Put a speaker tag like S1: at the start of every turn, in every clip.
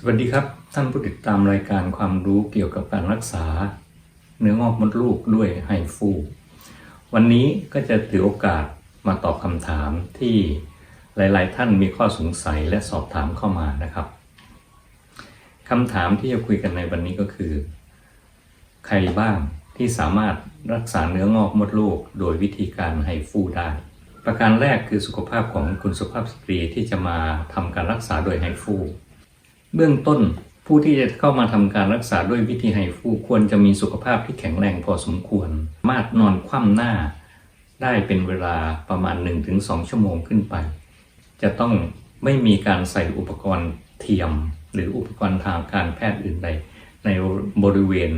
S1: สวัสดีครับ ท่านผู้ติดตามรายการความรู้เกี่ยวกับการรักษา เนื้องอกมดลูกด้วยไฮฟู วันนี้ก็จะถือโอกาสมาตอบคำถามที่หลาย ๆ ท่านมีข้อสงสัยและสอบถามเข้ามานะครับคำถามที่จะคุยกันในวันนี้ก็คือ ใครบ้างที่สามารถรักษาเนื้องอกมดลูกโดยวิธีการไฮฟูได้ ประการแรกคือสุขภาพของคุณสุภาพสตรีที่จะมาทำการรักษาโดยไฮฟู เบื้องต้นผู้ที่จะเข้ามาทำการรักษาด้วยวิธีไฮฟูควรจะมีสุขภาพที่แข็งแรงพอสมควร มารถนอนคว่ำหน้า ได้เป็นเวลาประมาณ 1-2 ชั่วโมงขึ้นไป จะต้องไม่มีการใส่อุปกรณ์เทียม หรืออุปกรณ์ทางการแพทย์อื่นใด ในบริเวณ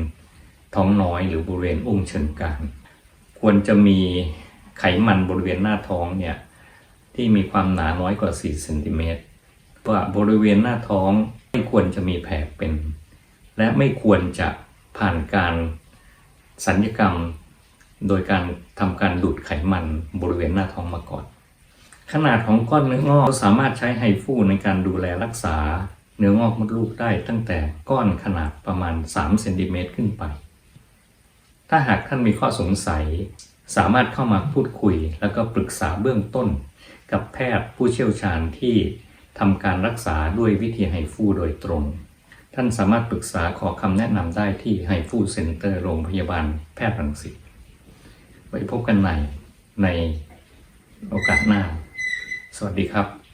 S1: ท้องน้อยหรือบริเวณอุ้งเชิงกรานควรจะมีไขมันบริเวณหน้าท้องเนี่ยที่มีความหนาน้อยกว่า 4 เซนติเมตร ว่าบริเวณหน้าท้องไม่ควรจะมีแผลเป็น และไม่ควรจะผ่านการสัญญกรรม โดยการทำการดูดไขมันบริเวณหน้าท้องมาก่อน ขนาดของก้อนเนื้องอกสามารถใช้ไฮฟูในการดูแลรักษาเนื้องอกมดลูกได้ตั้งแต่ก้อนขนาดประมาณ3เซนติเมตรขึ้นไป ถ้าหากท่านมีข้อสงสัย สามารถเข้ามาพูดคุย แล้วก็ปรึกษาเบื้องต้น กับแพทย์ผู้เชี่ยวชาญที่ ทำการรักษาด้วยวิธีไฮฟูโดยตรง ท่านสามารถปรึกษาขอคำแนะนำได้ที่ไฮฟูเซ็นเตอร์โรงพยาบาลแพทย์รังสิตไว้พบกันใหม่ในโอกาสหน้า สวัสดีครับ